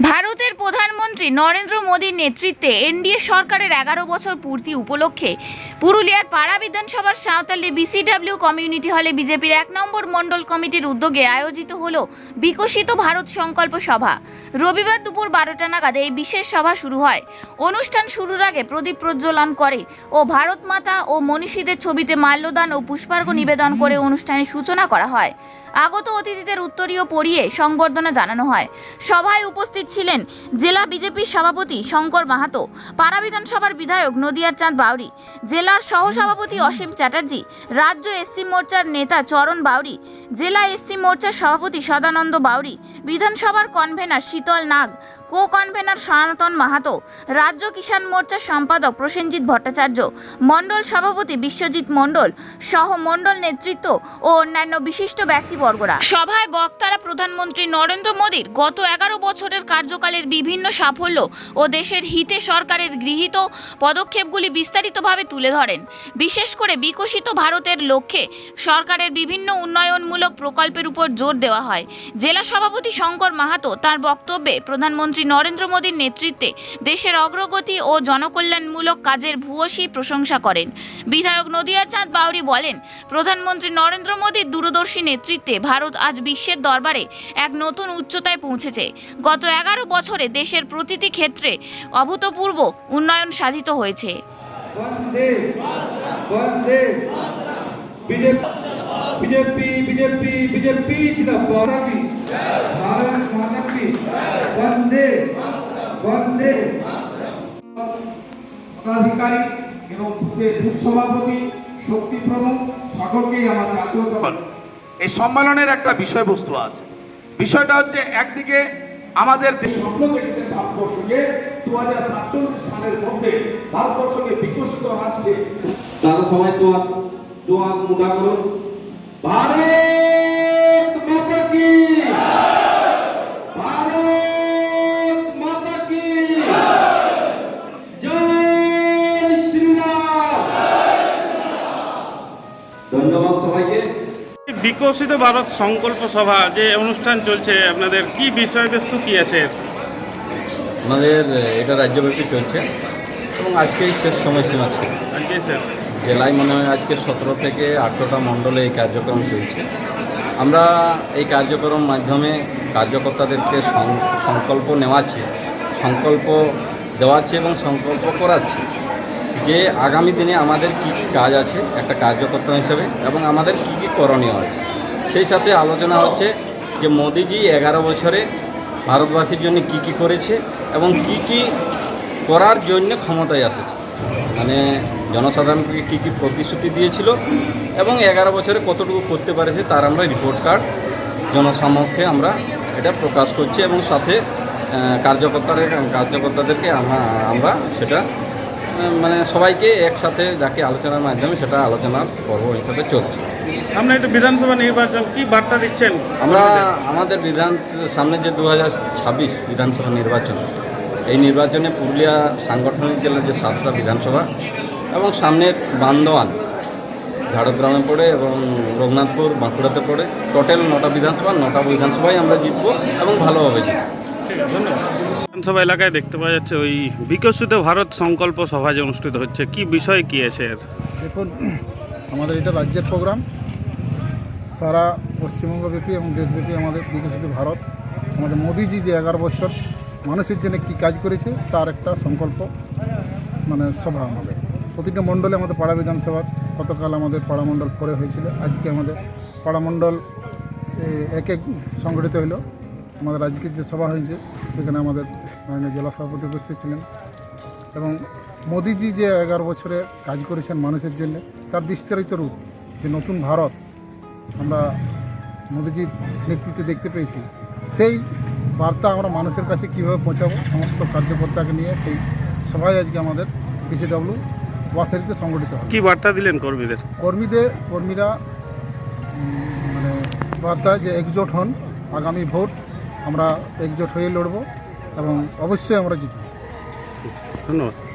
ভারতের প্রধানমন্ত্রী নরেন্দ্র মোদীর নেতৃত্বে এনডিএ সরকারের এগারো বছর পূর্তি উপলক্ষে পুরুলিয়ার পাড়া বিধানসভার সাঁওতালি বিসিডাব্লিউ কমিউনিটি হলে বিজেপির এক নম্বর মণ্ডল কমিটির উদ্যোগে আয়োজিত হল বিকশিত ভারত সংকল্প সভা। রবিবার দুপুর বারোটা নাগাদ এই বিশেষ সভা শুরু হয়। অনুষ্ঠান শুরুর আগে প্রদীপ প্রজ্বলন করে ও ভারত মাতা ও মনীষীদের ছবিতে মাল্যদান ও পুষ্পার্ঘ্য নিবেদন করে অনুষ্ঠানের সূচনা করা হয়। আগত অতিথিদের উত্তরীয় পড়িয়ে সংবর্ধনা জানানো হয়। সভায় উপস্থিত ছিলেন জেলা বিজেপির সভাপতি শঙ্কর মাহাতো, পাড়া বিধানসভার বিধায়ক নদিয়ার চাঁদ বাউরি জেলার সহসভাপতি অসীম চ্যাটার্জি, রাজ্য এসসি মোর্চার নেতা চরণ বাউরি, জেলা এসসি মোর্চার সভাপতি সদানন্দ বাউরি, বিধানসভার কনভেনার শীতল নাগ কো কনভেনার সনাতন মাহাতো, রাজ্য কিষাণ মোর্চার সম্পাদক প্রসেনজিৎ ভট্টাচার্য, মণ্ডল সভাপতি বিশ্বজিৎ মণ্ডল সহ মণ্ডল নেতৃত্ব ও অন্যান্য বিশিষ্ট ব্যক্তিবর্গরা। সভায় বক্তারা প্রধানমন্ত্রী নরেন্দ্র মোদীর গত এগারো বছরের কার্যকালের বিভিন্ন সাফল্য ও দেশের হিতে সরকারের গৃহীত পদক্ষেপগুলি বিস্তারিতভাবে তুলে ধরেন। বিশেষ করে বিকশিত ভারতের লক্ষ্যে সরকারের বিভিন্ন উন্নয়নমূলক প্রকল্পের উপর জোর দেওয়া হয়। জেলা সভাপতি শঙ্কর মাহাতো তার বক্তব্যে প্রধানমন্ত্রী নরেন্দ্র মোদীর নেতৃত্বে দেশের অগ্রগতি ও জনকল্যাণমূলক কাজের ভূয়সী প্রশংসা করেন। বিধায়ক নদিয়ার চাঁদ বাউরি বলেন, প্রধানমন্ত্রী নরেন্দ্র মোদীর দূরদর্শী নেতৃত্বে ভারত আজ বিশ্বের দরবারে এক নতুন উচ্চতায় পৌঁছেছে। গত এগারো বছরে দেশের প্রতিটি ক্ষেত্রে অভূতপূর্ব উন্নয়ন সাধিত হয়েছে। వందే వందే বিজেপি বিজেপি বিজেপি బీజేపీ ఇచ్చిన భారతి భారత్ మాతకి পদাধিকারী এবং বুথ সভাপতি শক্তি প্রমুখ সকলকেই আমার জাতীয় এই সম্মেলনের একটা বিষয়বস্তু আছে। বিষয়টা হচ্ছে একদিকে আমাদের দেশ স্বপ্ন দেখতে ভারতবর্ষকে। দু হাজার সাতচল্লিশ সালের মধ্যে ভারতবর্ষকে বিকশিত রাষ্ট্রে। তারা সবাই দোয়া দোয়া মোটা করুন। ভারত! বিকশিত ভারত সংকল্প সভা যে অনুষ্ঠান চলছে আপনাদের কি বিষয়বস্তু কি আছে? আমাদের এটা রাজ্যব্যাপী চলছে এবং আজকেই শেষ সময়সীমা ছিল। আজকে স্যার জেলায় মনে হয় আজকে সতেরো থেকে আঠেরোটা মণ্ডলে এই কার্যক্রম চলছে। আমরা এই কার্যক্রম মাধ্যমে কার্যকর্তাদেরকে সংকল্প নেওয়াচ্ছি সংকল্প দেওয়াচ্ছি এবং সংকল্প করাচ্ছি। যে আগামী দিনে আমাদের কি কি কাজ আছে, একটা কার্যকর্তা হিসেবে, এবং আমাদের কি কি করণীয় আছে। সেই সাথে আলোচনা হচ্ছে যে মোদিজি এগারো বছরে ভারতবাসীর জন্য কি কি করেছে এবং কি কি করার জন্য ক্ষমতায় এসেছে মানে জনসাধারণকে কী কী প্রতিশ্রুতি দিয়েছিল এবং এগারো বছরে কতটুকু করতে পারেছে তার আমরা রিপোর্ট কার্ড জনসমক্ষে আমরা এটা প্রকাশ করছি এবং সাথে কার্যকর্তাদের, কার্যকর্তাদেরকে আমরা সেটা মানে সবাইকে একসাথে যাকে আলোচনার মাধ্যমে সেটা আলোচনার পর্ব হিসাবে চলছে। সামনে একটা বিধানসভা নির্বাচন কি বার্তা দিচ্ছেন? আমরা আমাদের বিধান সামনে যে দু ছাব্বিশ বিধানসভা নির্বাচন এই নির্বাচনে পুরুলিয়া সাংগঠনিক জেলার যে সাতটা বিধানসভা এবং সামনের বান্দোয়ান ঝাড়গ্রামে পড়ে এবং রঘুনাথপুর বাঁকুড়াতে পড়ে টোটাল নটা বিধানসভা নটা বিধানসভায় আমরা জিতবো এবং ভালোভাবে জিতবো। ধন্যবাদ। বিধানসভা এলাকায় দেখতে পাওয়া যাচ্ছে ওই বিকশিত ভারত সংকল্প সভা যে অনুষ্ঠিত হচ্ছে, কি বিষয় কি আছে এর? দেখুন, আমাদের এটা রাজ্যের প্রোগ্রাম সারা পশ্চিমবঙ্গব্যাপী এবং দেশব্যাপী আমাদের বিকশিত ভারত। আমাদের মোদিজি যে এগারো বছর মানুষের জন্য কী কাজ করেছে, তার একটা সংকল্প মানে সভা আমাদের। প্রতিটা মণ্ডলে আমাদের পাড়া বিধানসভার, গতকাল আমাদের পাড়া মণ্ডল পরে হয়েছিল, আজকে আমাদের পাড়া মণ্ডল এক এক সংগঠিত হলো। আমাদের আজকের যে সভা হয়েছে, সেখানে আমাদের মাননীয় জেলা সভাপতি উপস্থিত ছিলেন এবং মোদিজি যে এগারো বছরে কাজ করেছেন মানুষের জন্য তার বিস্তারিত রূপ যে নতুন ভারত আমরা মোদিজির নেতৃত্বে দেখতে পেয়েছি সেই বার্তা আমরা মানুষের কাছে কীভাবে পৌঁছাবো সমস্ত কার্যকর্তাকে নিয়ে সেই সবাই আজকে আমাদের বিসিডব্লিউ ওয়াসারিতে সংগঠিত হবে। কি বার্তা দিলেন কর্মীদের? কর্মীদের কর্মীরা মানে বার্তা যে একজোট হন আগামী ভোট আমরা একজোট হয়ে লড়ব। এবং অবশ্যই আমরা জিতব। ধন্যবাদ।